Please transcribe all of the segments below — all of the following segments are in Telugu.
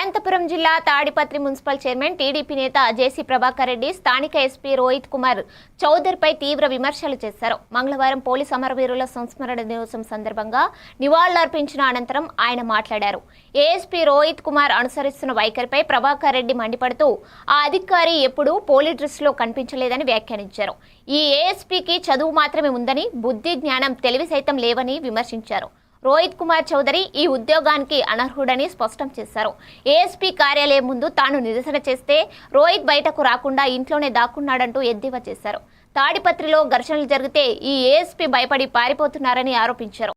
అనంతపురం జిల్లా తాడిపత్రి మున్సిపల్ చైర్మన్ టీడీపీ నేత జేసీ ప్రభాకర్ రెడ్డి స్థానిక ఎస్పీ రోహిత్ కుమార్ చౌదరిపై తీవ్ర విమర్శలు చేశారు. మంగళవారం పోలీస్ అమరవీరుల సంస్మరణ దినోత్సవం సందర్భంగా నివాళులర్పించిన అనంతరం ఆయన మాట్లాడారు. ఏఎస్పీ రోహిత్ కుమార్ అనుసరిస్తున్న వైఖరిపై ప్రభాకర్ రెడ్డి మండిపడుతూ ఆ అధికారి ఎప్పుడూ పోలీ డ్రెస్లో కనిపించలేదని వ్యాఖ్యానించారు. ఈ ఏఎస్పీకి చదువు మాత్రమే ఉందని బుద్ధి జ్ఞానం తెలివి సైతం లేవని విమర్శించారు. రోహిత్ కుమార్ చౌదరి ఈ ఉద్యోగానికి అనర్హుడని స్పష్టం చేశారు. ఏఎస్పీ కార్యాలయం ముందు తాను నిరసన చేస్తే రోహిత్ బయటకు రాకుండా ఇంట్లోనే దాక్కున్నాడంటూ ఎద్దేవా చేశారు. తాడిపత్రిలో ఘర్షణలు జరిగితే ఈ ఏఎస్పీ భయపడి పారిపోతున్నారని ఆరోపించారు.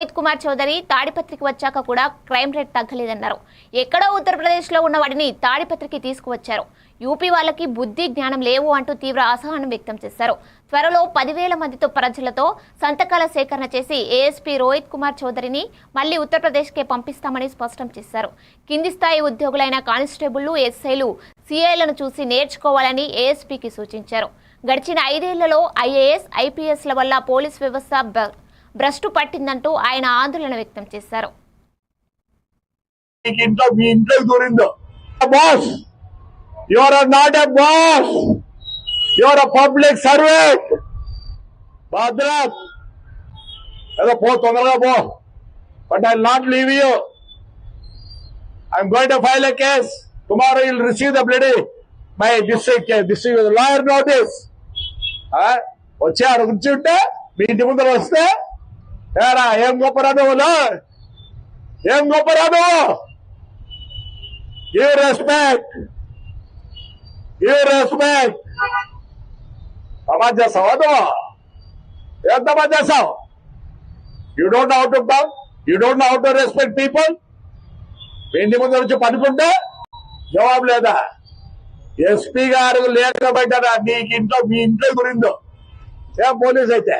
రోహిత్ కుమార్ చౌదరి తాడిపత్రికి వచ్చాక కూడా క్రైమ్ రేట్ తగ్గలేదన్నారు. ఎక్కడో ఉత్తరప్రదేశ్లో ఉన్న వాడిని తాడిపత్రికి తీసుకువచ్చారు. యూపీ వాళ్ళకి బుద్ధి జ్ఞానం లేవు అంటూ తీవ్ర అసహనం వ్యక్తం చేశారు. త్వరలో పదివేల మందితో ప్రజలతో సంతకాల సేకరణ చేసి ఏఎస్పీ రోహిత్ కుమార్ చౌదరిని మళ్ళీ ఉత్తరప్రదేశ్కే పంపిస్తామని స్పష్టం చేశారు. కింది స్థాయి ఉద్యోగులైన కానిస్టేబుళ్ళు ఎస్ఐలు సిఐలను చూసి నేర్చుకోవాలని ఏఎస్పీకి సూచించారు. గడిచిన ఐదేళ్ళలో ఐఏఎస్ ఐపీఎస్ల వల్ల పోలీస్ వ్యవస్థ భ్రష్టు పట్టిందంటూ ఆయన ఆందోళన వ్యక్తం చేశారు. నీకు ఇంట్లో మీ ఇంట్లోకి దూరిందో. Boss your not a boss your public servant భద్రత్ ఏదో పో తొందరగా పో. But I not leave you I'm going to file a case tomorrow will receive the bloody my district district lawyer notice వచ్చి ఆడ కూర్చుంటే మీ ఇంటి ముందర వస్తే ఏరా ఏం గొప్ప రాదవులు ఏం గొప్ప రాదవు ఈ రెస్పెక్ట్ ఈ రెస్పెక్ట్ సమాజ్ చేస్తావా నువ్వు? ఏం సమాజ్ చేస్తావు you don't how to come you don't how to respect people ఇంటి ముందు వచ్చి పనుకుంటే జవాబు లేదా? ఎస్పీ గారు లేకపోయినా నీకు ఇంట్లో మీ ఇంట్లో గురిందో. ఏం పోలీస్ అయితే?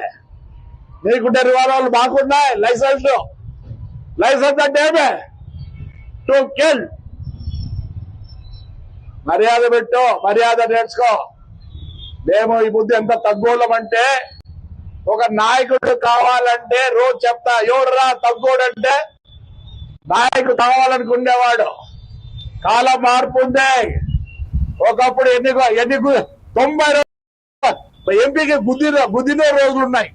మీకుండే రివాల్వర్లు మాకున్నాయి లైసెన్స్ లైసెన్స్ అంటే ఏమే? To kill. మర్యాద పెట్టు మర్యాద నేర్చుకో. మేము ఈ బుద్ధి ఎంత తగ్గోళ్ళమంటే ఒక నాయకుడు కావాలంటే రోజు చెప్తా ఎవడురా తగ్గోడు అంటే నాయకుడు కావాలనుకునేవాడు. కాలం మార్పు ఉంది ఒకప్పుడు ఎన్ని ఎన్ని తొంభై రోజులు ఎంపీకి గుద్దిన గుద్దిన రోజులు ఉన్నాయి